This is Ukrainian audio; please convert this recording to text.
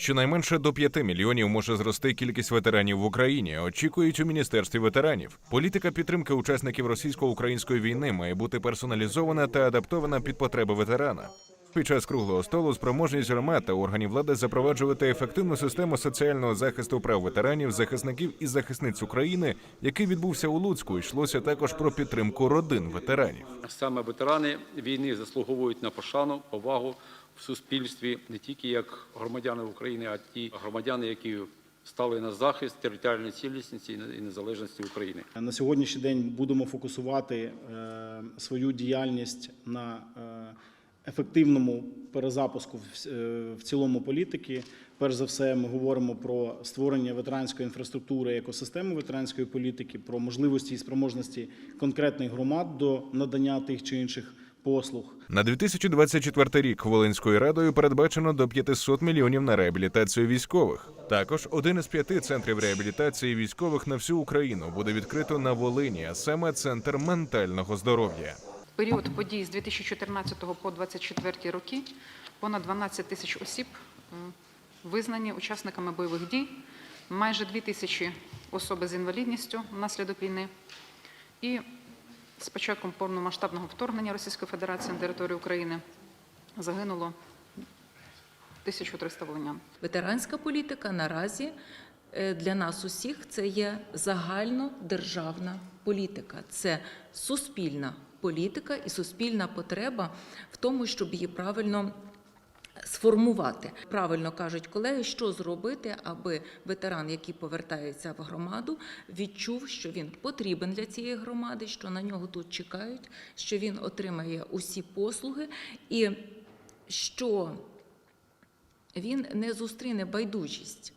Щонайменше до 5 мільйонів може зрости кількість ветеранів в Україні. Очікують у міністерстві ветеранів. Політика підтримки учасників російсько-української війни має бути персоналізована та адаптована під потреби ветерана. Під час круглого столу спроможність громад та органів влади запроваджувати ефективну систему соціального захисту прав ветеранів, захисників і захисниць України, який відбувся у Луцьку, йшлося також про підтримку родин ветеранів. Саме ветерани війни заслуговують на пошану, повагу в суспільстві не тільки як громадяни України, а ті громадяни, які стали на захист територіальної цілісності і незалежності України. На сьогоднішній день будемо фокусувати е, свою діяльність на е, ефективному перезапуску е, в цілому політики. Перш за все, ми говоримо про створення ветеранської інфраструктури, екосистеми ветеранської політики, про можливості і спроможності конкретних громад до надання тих чи інших послуг. На 2024 рік Волинською радою передбачено до 500 мільйонів на реабілітацію військових. Також один із п'яти центрів реабілітації військових на всю Україну буде відкрито на Волині, а саме центр ментального здоров'я. Період подій з 2014 по 2024 роки понад 12 тисяч осіб визнані учасниками бойових дій, майже 2 тисячі особи з інвалідністю внаслідок війни. І з початком повномасштабного вторгнення Російської Федерації на територію України загинуло 1300 волинян. Ветеранська політика наразі е, для нас усіх це є загальнодержавна політика, це суспільна політика і суспільна потреба в тому, щоб її правильно. Сформувати правильно кажуть колеги, що зробити, аби ветеран, який повертається в громаду, відчув, що він потрібен для цієї громади, що на нього тут чекають, що він отримає усі послуги, і що він не зустріне байдужість.